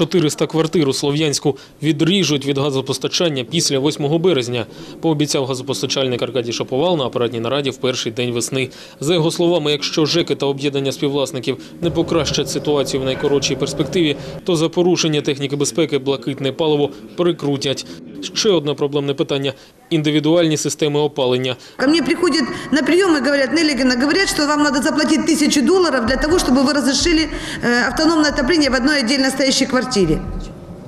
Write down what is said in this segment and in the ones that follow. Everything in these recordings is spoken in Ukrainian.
400 квартир у Слов'янську відріжуть від газопостачання після 8 березня, пообіцяв газопостачальник Аркадій Шаповал на апаратній нараді в перший день весни. За його словами, якщо ЖЕКи та об'єднання співвласників не покращать ситуацію в найкоротшій перспективі, то за порушення техніки безпеки блакитне паливо прикрутять. Ще одне проблемне питання – індивідуальні системи опалення. Ко мне приходят на прием и говорят, Неллигина, говорят, что вам надо заплатить тысячу долларов для того, чтобы вы разрешили э, автономное отопление в одной отдельно стоящей квартире.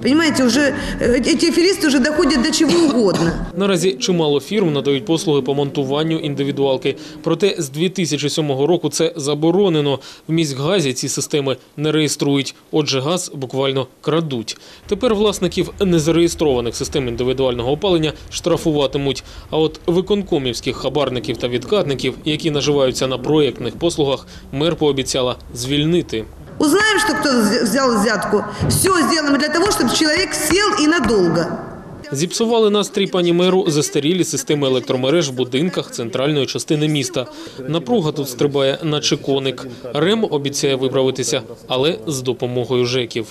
Понимаете, уже э, эти аферисты уже доходят до чего угодно. Наразі чимало фірм надають послуги по монтуванню індивідуалки. Проте з 2007 року це заборонено. В міськгазі ці системи не реєструють. Отже, газ буквально крадуть. Тепер власників незареєстрованих систем індивідуального опалення штрафуватимуть. А от виконкомівських хабарників та відкатників, які наживаються на проєктних послугах, мер пообіцяла звільнити. Узнаем, что кто вз- взял взятку. Все сделаем для того, чтобы человек сел и надолго. Зіпсували настрій пані меру застарілі системи електромереж в будинках центральної частини міста. Напруга тут стрибає, наче коник. РЕМ обіцяє виправитися, але з допомогою ЖЕКів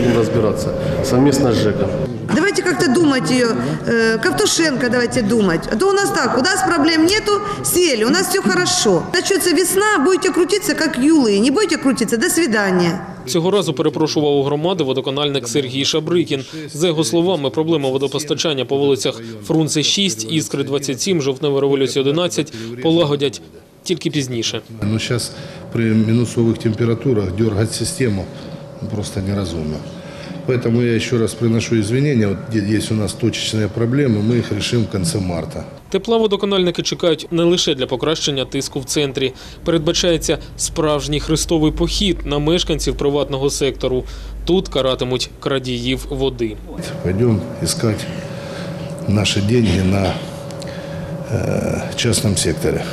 Будем разбираться совместно с ЖЭКом. Давайте как-то думать ее, э, Ковтушенко давайте думать. А то у нас так, у нас проблем нету, сели, у нас все хорошо. Начнется весна, будете крутиться как юлы, не будете крутиться, до свидания. Цього разу перепрошував у громади водоканальник Сергій Шабрикін. За його словами, проблема водопостачання по вулицях Фрунзе 6, Іскри 27, Жовтнева революція 11 полагодять тільки пізніше. Но сейчас при минусовых температурах дергать систему просто неразумно. Поэтому я еще раз приношу извинения. Вот где есть у нас точечные проблемы, мы их решим в конце марта. Тепла водоканальники чекають не лише для покращення тиску в центрі. Передбачається справжній хрестовий похід на мешканців приватного сектору. Тут каратимуть крадіїв води. Пойдем искать наши деньги на э, частном секторе.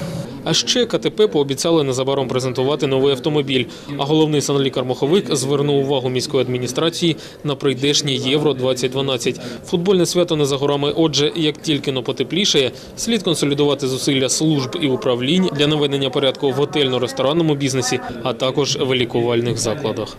А ще КТП пообіцяли незабаром презентувати новий автомобіль. А головний санлікар-моховик звернув увагу міської адміністрації на прийдешнє Євро 2012. Футбольне свято не за горами. Отже, як тільки но потеплішає, слід консолідувати зусилля служб і управлінь для наведення порядку в готельно-ресторанному бізнесі, а також в лікувальних закладах.